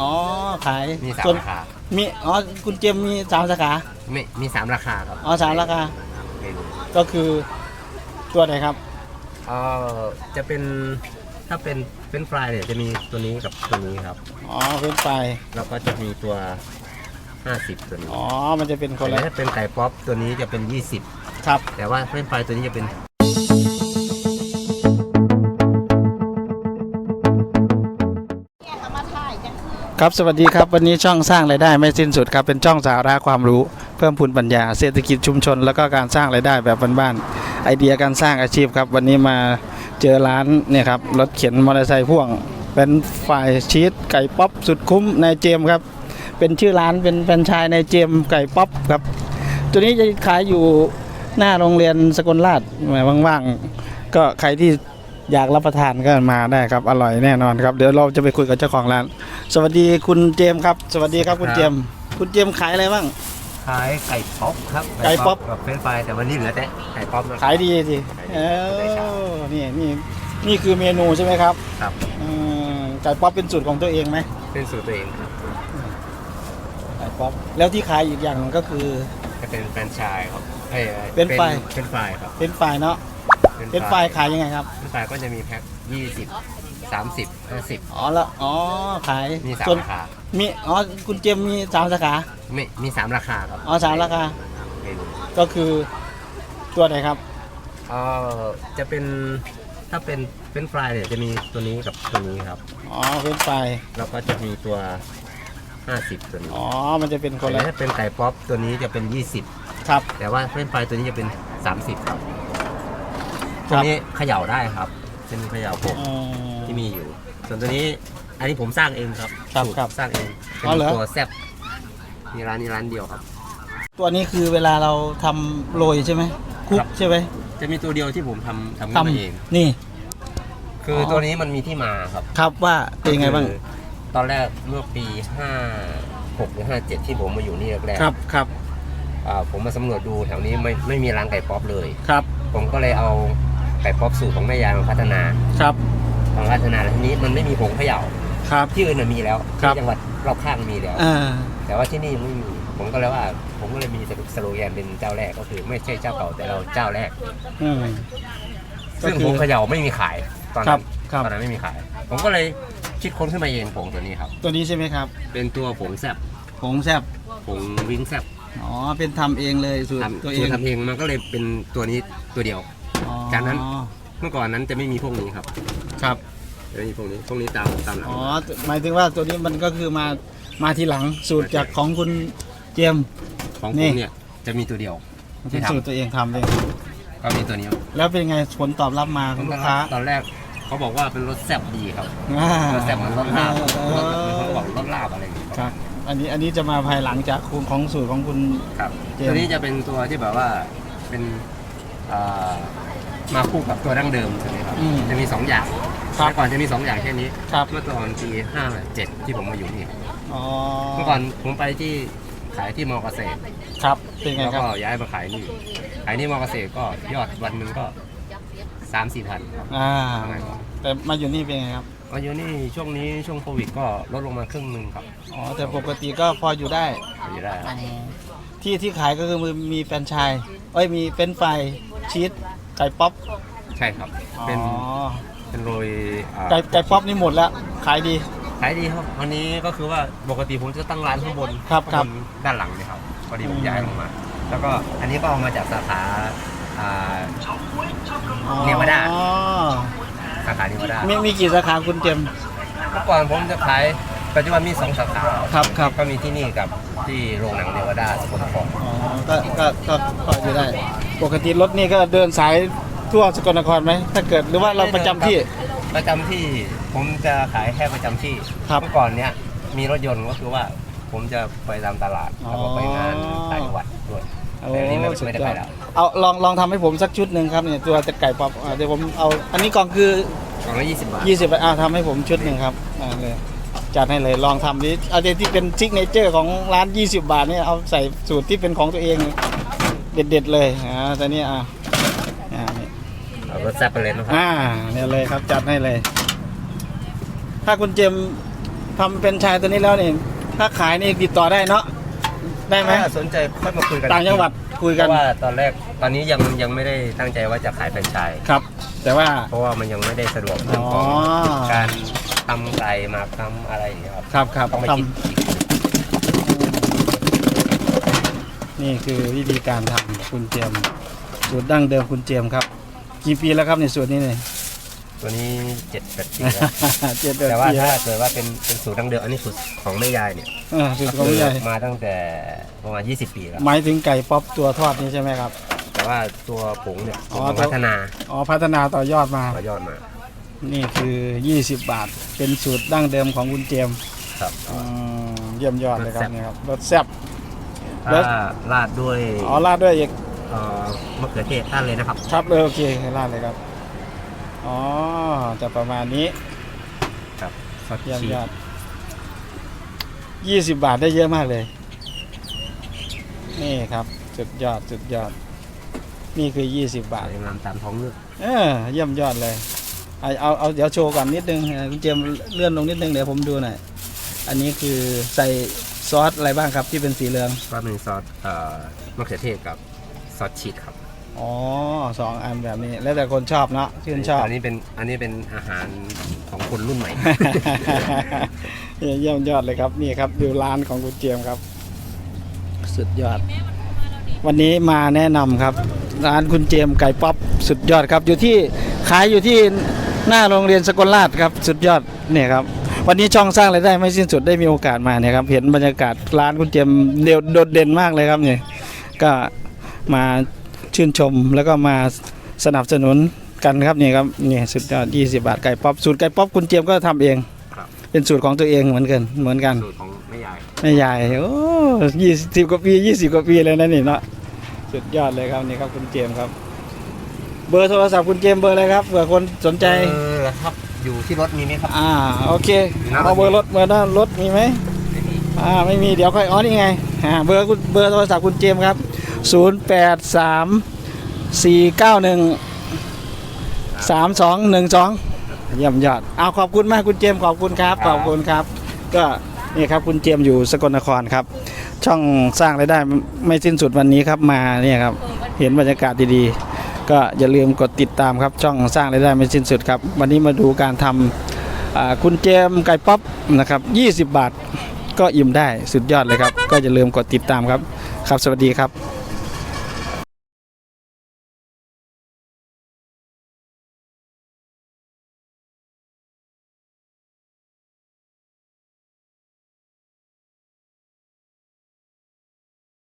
อ๋อขายมีสามส่วนราคามีอ๋อคุณเจมส์มีสามสาขา ไม่มีสามราคาครับอ๋อสามราคาเมนูก็คือตัวไหนครับ เอ่อจะเป็นถ้าเป็นเป็นฟรายเนี่ยจะมีตัวนี้กับตัวนี้ครับ อ๋อเป็นไฟรายแล้วก็จะมีตัว 50 ตัวนี้อ๋อมันจะเป็นคนแต่ละถ้าเป็นไก่ป๊อปตัวนี้จะเป็น 20 ครับ แต่ว่าเป็นฟรายตัวนี้จะเป็น ครับสวัสดีครับวันนี้ช่องสร้างรายได้ไม่สิ้นสุดครับเป็นช่องสาระความรู้เพิ่มพูนปัญญาเศรษฐกิจชุมชน แล้วก็การสร้างรายได้แบบบ้านๆไอเดียการสร้างอาชีพครับ วันนี้มาเจอร้านเนี่ยครับรถเข็นมอเตอร์ไซค์พ่วง เป็นฝ่ายชีสไก่ป๊อปสุดคุ้มในเจมครับ เป็นชื่อร้านเป็นแฟรนไชายในเจมไก่ป๊อปครับ ตัวนี้จะขายอยู่หน้าโรงเรียนสกลราชแหมว่างๆก็ใครที่อยากรับประทานก็มาได้ครับอร่อยแน่นอนครับเดี๋ยวเราจะไปคุยกับเจ้าของร้าน สวัสดีคุณเจมส์ครับ สวัสดีครับคุณเจมส์คุณเจมส์ขายอะไรบ้าง ขายไก่ป๊อปครับไก่ป๊อป กับเป็นฟรายแต่วันนี้เหลือแต่ไก่ป๊อปนะขายดีสิเออนี่นี่นี่คือเมนูใช่ไหมครับครับ อืมไก่ป๊อปเป็นสูตรของตัวเองไหมเป็นสูตรตัวเองครับไก่ป๊อปแล้วที่ขายอีกอย่างหนึ่งก็คือ จะเป็นแฟรนไชส์ครับอ้ยเป็นไฟราย เป็นไฟรายครับเป็นไฟรายเนาะเป็นไฟรายขายยังไงครับ เป็นไฟรายก็จะมีแพ็ค20 30 50อ๋อแล้วอ๋อขายมีสามส่วนราคา มีอ๋อคุณเจมส์มีสามสาขาไม่มีสามราคาครับอ๋อสามราคา เมนูก็คือตัวไหนครับ เอ่อจะเป็นถ้าเป็นเป็นฟรายเนี่ยจะมีตัวนี้กับตัวนี้ครับ อ๋อเป็นไฟรายแล้วก็จะมีตัว50ตัวนี้อ๋อมันจะเป็นคนแต่ละถ้าเป็นไก่ป๊อปตัวนี้จะเป็น20ครับ แต่ว่าเป็นไฟรายตัวนี้จะเป็น30ครับคตัวรับนี้เขย่าได้ครับเป็นเขย่าผมอืม ที่มีอยู่ ส่วนตัวนี้อันนี้ผมสร้างเองครับครับสูตครับสร้างเองเป็อ๋อเหรอนตัวแซ่บมีร้านนี้ร้านเดียวครับ ตัวนี้คือเวลาเราทำโรยใช่ไหมคลุครักบใช่ไหมจะมีตัวเดียวที่ผมทำทำขึ้ทนมาเองำนี่ คือออ ตัวนี้มันมีที่มาครับ ครับว่าเป็นยังไงบ้างคือตอนแรกเมื่อปี56หรือ57 ที่ผมมาอยู่นี่แรกๆครับครับอ่าผมมาสำรวจดูแถวนี้ไม่ไม่มีร้านไก่ป๊อปเลย ครับผมก็เลยเอาไก่ป๊อปสูตรของแม่ยายมาพัฒนา ครับ มาพัฒนาแล้วทีนี้มันไม่มีผงเขย่าครับ ที่อื่นนะมีแล้วครับ ที่จังหวัดรอบข้างมีแล้ว อ่า แต่ว่าที่นี่ไม่มีผมก็เลยว่า ผมก็เลยมีสโลแกนเป็นเจ้าแรกก็คือไม่ใช่เจ้าเก่าแต่เราเจ้าแรก อืมก็ซึ่งคือผงเขย่าไม่มีขายตอนครันั้บนครับ ตอนนั้นไม่มีขาย ผมก็เลยคิดค้นขึ้นมาเองผงตัวนี้ครับ ตัวนี้ใช่ไหมครับ เป็นตัวผงแซบผงแซบผงวิงแซบอ๋อ เป็นทำเองเลยสูตรทำตัวเอสูตงรทำเองมันก็เลยเป็นตัวนี้ตัวเดียว อ๋อจากนั้น เมื่อก่อนนั้นจะไม่มีพวกนี้ครับครับจะไม่มีพวกนี้พวกนี้ตามตามหลังอ๋อหมายถึงว่าตัวนี้มันก็คือมามาทีหลังสูตรจากของคุณเจมส์ของนี่ผมเนี่ยจะมีตัวเดียวเป็นสูตรตัวเองทำเองก็มีตัวนี้แล้วเป็นไงผลตอบรับมาของลูกค้าตอนแรกเขาบอกว่าเป็นรสแซ่บดีครับอ่ารสแซ่บเหมือนรสลาบเออรสเขาบอกรสลาบอะไรอย่างเงี้ยครับอันนี้อันนี้จะมาภายหลังจากคุณของสูตรของคุณครับเจมส์ตัวนี้จะเป็นตัวที่แบบว่าเป็นอ่า มาคู่กับตัวดั้งเดิมใช่ไหมครับอืม จะมีสองอย่างครับเมื่อก่อนจะมีสองอย่างแค่นี้ครับ เมื่อตอนปีห้าเจ็ดที่ผมมาอยู่นี่อ๋อเมื่อก่อนผมไปที่ขายที่มอเกษตร ครับเป็นไงแล้วครับก็ย้ายมาขายนี่ขายนี่มอเกษตรก็ยอดวันหนึ่งก็สามสี่พันครับอ่าประมาณนี้แต่มาอยู่นี่เป็นไงครับก็อยู่นี่ช่วงนี้ช่วงโควิดก็ลดลงมาครึ่งหนึ่งครับอ๋อแต่ปกติก็พออยู่ได้อยู่ได้ครับที่ที่ขายก็คือมีมีแฟรนไชายเอ้ยมีเฟรนช์ฟรายชีส ไก่ป๊อปใช่ครับ เป็นอ๋อเป็นโรยอ่าไก่ไก่ป๊อปนี่หมดแล้ว ขายดี ขายดีครับวันนี้ก็คือว่าปกติผมจะตั้งร้านข้างบนครับครับ ข้างบนด้านหลังเนี่ยครับพอดีผอืมมย้ายลงมา แล้วก็อันนี้ก็เอามาจากสาขาอ่า เนวาดา อ๋อสาขานิวาดามีมีกี่สาขาคุณเจมส์ เมื่อก่อนผมจะขายปัจจุบันมีสองสาขาครับครับ ก็มีที่นี่กับที่โรงหนังเนวาดาสกลนครอ๋อก็ก็ก็พออยู่ได้ ปกติรถนี่ก็เดินสายทั่วสกลนครไหมถ้าเกิดหรือว่าเราประจำที่ ประจำที่ผมจะขายแค่ประจำที่ครับ เมื่อก่อนเนี้ยมีรถยนต์ก็คือว่าผมจะไปตามตลาดอ๋อแล้วก็ไปงานต่างจังหวัดด้วยโอ้แต่อันนี้ไม่สุดไม่ได้ยอไปดแล้วเอาลองลองทำให้ผมสักชุดหนึ่งครับเนี่ยตัวไก่ป๊อปอ่าเดี๋ยวผมเอาอันนี้กล่องคือกล่องละยี่สิบบาท20บาทอ่าทำให้ผมชุดหนึ่งครับอ่าเลยจัดให้เลยลองทำดิเอาเดี๋ยวที่เป็นซิกเนเจอร์ของร้าน 20 บาทเนี่ยเอาใส่สูตรที่เป็นของตัวเอง เด็ดๆเลยอ่าตอนนี้อ่าอ่านี่เอารถแซ่บไปเลยนะครับ อ่าเนี่ยเลยครับจัดให้เลย ถ้าคุณเจมส์ทำเป็นชายตัวนี้แล้วนี่ถ้าขายนี่ติดต่อได้เนาะได้ไหมถ้าสนใจค่อยมาคุยกันต่างจังหวัดคุยเพกันราะว่าตอนแรกตอนนี้ยังยังไม่ได้ตั้งใจว่าจะขายแฟรนไชส์ครับ แต่ว่า เพราะว่ามันยังไม่ได้สะดวกเรื่องของอ๋อ การทำไก่หมากทำอะไรอย่างเงี้ยครับครับครับต้องไปทคิดอีกำ นี่คือวิธีการทำคุณเจียมสูตรดั้งเดิมคุณเจียมครับ กี่ปีแล้วครับในสูตรนี้เนี่ย ตัวนี้เจ็ดแปดปีแล้ว เจ็ดแปดแต่ว่าปีถ้าแล้วเกิดว่าเป็นเป็นสูตรดั้งเดิมอันนี้สูตรของแม่ยายเนี่ยเออสูตรของผู้ใหญ่มาตั้งแต่ประมาณ 20 ปีแล้ว หมายถึงไก่ป๊อปตัวทอดนี้ใช่ไหมครับ แต่ว่าตัวผงเนี่ยอ๋อผมพัฒนาอ๋อพัฒนาต่อยอดมา ต่อยอดมา นี่คือ 20 บาท เป็นสูตรดั้งเดิมของคุณเจมส์ครับ อืมเยี่ยมยอดเลยครับรสแซ่บ นี่ครับรสแซ่บ แล้วถ้าราดด้วยอ๋อราดด้วยอีกเอ่อมะเขือเทศท่านเลยนะครับ ครับเลยโอเคราดเลยครับอ๋อจะประมาณนี้ครับซอสเยี่ยมชีสยอดยี่สิบบาทได้เยอะมากเลย นี่ครับสุดยอดสุดยอด นี่คือ20บาท สวยงามตามท้องเรื่องเออเยี่ยมยอดเลยเอาเอาเอาเดี๋ยวโชว์ก่อนนิดนึงเออคุณเจมส์เลื่อนลงนิดนึงเดี๋ยวผมดูหน่อยอันนี้คือใส่ ซอสอะไรบ้างครับที่เป็นสีเหลือง ก็เป็นซอสเอ่อมะเขือเทศกับซอสชีสครับอ๋อสองอันแบบนี้ แล้วแต่คนชอบเนาะชื่นชอบ อันนี้เป็นอันนี้เป็นอาหารของคนรุ่นใหม่ เยี่ยมยอดเลยครับนี่ครับดูร้านของคุณเจียมครับ สุดยอด วันนี้มาแนะนำครับ ร้านคุณเจมส์ไก่ป๊อปสุดยอดครับ อยู่ที่ขายอยู่ที่หน้าโรงเรียนสกลราชครับ สุดยอดเนี่ยครับ วันนี้ช่องสร้างรายได้ไม่สิ้นสุดได้มีโอกาสมาเนี่ยครับเห็นบรรยากาศร้านคุณเจมส์เดียวโดดเด่นมากเลยครับเนี่ยก็มาชื่นชมแล้วก็มาสนับสนุนกันครับนี่ครับนี่สุดยอด20 บาทไก่ป๊อปสูตรไก่ป๊อปคุณเจมส์ก็ทำเองครับเป็นสูตรของตัวเองเหมือนกันเหมือนกันสูตรของแม่ยายไม่ใหญ่โอ้ยี่สิบกว่าปียี่สิบกว่าปีเลยนะนี่เนาะสุดยอดเลยครับนี่ครับคุณเจมส์ครับ เบอร์โทรศัพท์คุณเจมส์เบอร์อะไรครับเผื่อคนสนใจเออครับ อยู่ที่รถมีไหมครับ อ่าโอเคครับเอาเบอร์รถเบอร์หน้ารถมีไหมไม่มีอ่าไม่มีเดี๋ยวค่อยอ๋อนี่ไงอ่าเบอร์คุณเบอร์โทรศัพท์คุณเจมส์ครับศูนย์แปดสามสี่เก้าหนึ่งสามสองหนึ่งสองเยี่ยมยอดเอาขอบคุณมากคุณเจมส์ขอบคุณครับ ขอบคุณครับ ก็นี่ครับคุณเจมส์อยู่สกลนครครับ ช่องสร้างรายได้ไม่สิ้นสุดวันนี้ครับมาเนี่ยครับ เห็นบรรยากาศดีๆ ก็อย่าลืมกดติดตามครับช่องสร้างรายได้ไม่สิ้นสุดครับ วันนี้มาดูการทำคุณเจมไก่ป๊อปนะครับ20 บาท ก็อิ่มได้สุดยอดเลยครับ ก็อย่าลืมกดติดตามครับ ครับสวัสดีครับ